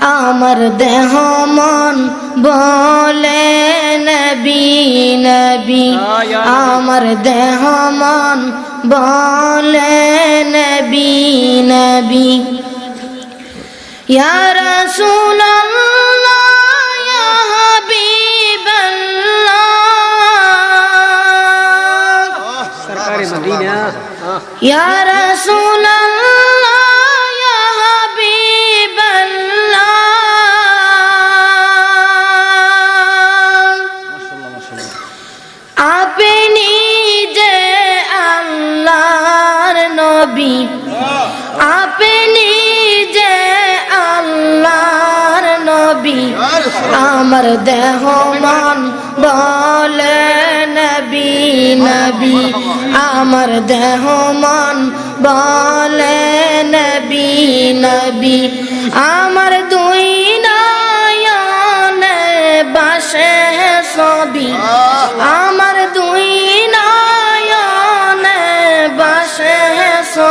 আমার দেহ মন বলে নবী নবী আমার দেহ মন বলে নবী নবী ইয়া রাসূলুল্লাহ ইয়া হাবিবাল্লাহ। নবী। আপনি যে আল্লাহর নবী, আমার দেহ মন বলে নবী নবী। আমার দেহ মন বলে নবী নবী। আমার দুই নয়নে বাসে ছবি